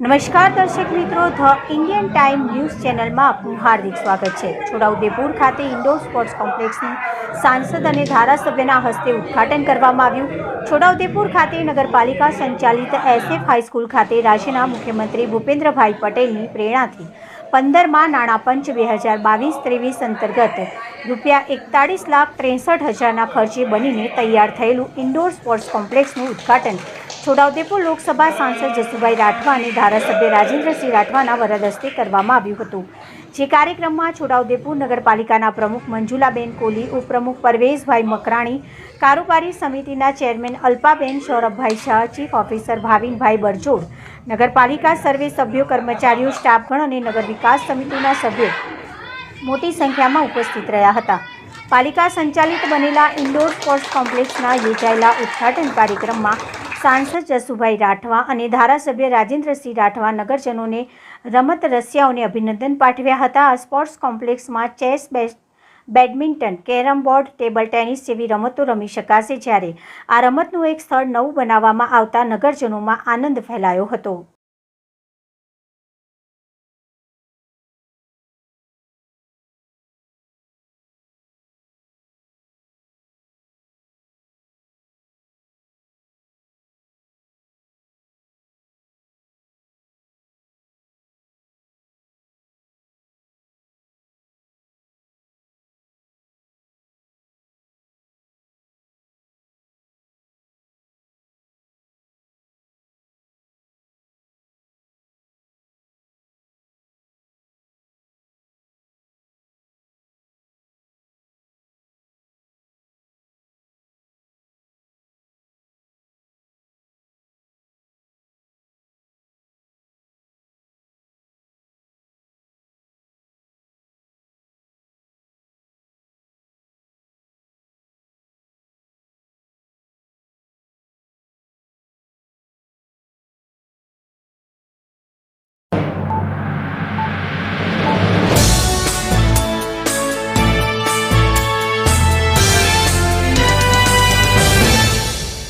નમસ્કાર દર્શક મિત્રો, ધ ઇન્ડિયન ટાઈમ ન્યૂઝ ચેનલમાં આપનું હાર્દિક સ્વાગત છે. છોટાઉદેપુર ખાતે ઇન્ડોર સ્પોર્ટ્સ કોમ્પ્લેક્સનું સાંસદ અને ધારાસભ્યના હસ્તે ઉદ્ઘાટન કરવામાં આવ્યું. છોટાઉદેપુર ખાતે નગરપાલિકા સંચાલિત એસએફ હાઈસ્કૂલ ખાતે રાજ્યના મુખ્યમંત્રી ભૂપેન્દ્રભાઈ પટેલની પ્રેરણાથી પંદરમાં નાણાં પંચ બે હજાર બાવીસ ત્રેવીસ અંતર્ગત રૂપિયા એકતાળીસ લાખ ત્રેસઠ હજારના ખર્ચે બનીને તૈયાર થયેલું ઇન્ડોર સ્પોર્ટ્સ કોમ્પ્લેક્સનું ઉદ્ઘાટન છોટાઉદેપુર લોકસભા સાંસદ જસુભાઈ રાઠવા અને ધારાસભ્ય રાજેન્દ્રસિંહ રાઠવાના વરદ હસ્તે કરવામાં આવ્યું હતું. જે કાર્યક્રમમાં છોટાઉદેપુર નગરપાલિકાના પ્રમુખ મંજુલાબેન કોહલી ઉપપ્રમુખ પરવેશભાઈ મકરાણી, કારોબારી સમિતિના chairman Alpaben Saurabhbhai Shah, chief officer Bhavinbhai Barjod, નગરપાલિકા સર્વે સભ્યો, કર્મચારીઓ, સ્ટાફગણ અને નગર વિકાસ સમિતિના સભ્યો મોટી સંખ્યામાં ઉપસ્થિત રહ્યા હતા. પાલિકા સંચાલિત બનેલા ઇન્ડોર સ્પોર્ટ્સ કોમ્પ્લેક્સના યોજાયેલા ઉદ્ઘાટન કાર્યક્રમમાં સાંસદ જસુભાઈ રાઠવા અને ધારાસભ્ય રાજેન્દ્રસિંહ રાઠવા નગરજનોને રમત રસિયાઓને અભિનંદન પાઠવ્યા હતા. આ sports કોમ્પ્લેક્સમાં chess best badminton, carrom board, table tennis જેવી રમતો રમી શકાશે જ્યારે આ રમતનું એક સ્થળ નવું બનાવવામાં આવતા નગરજનોમાં આનંદ ફેલાયો હતો.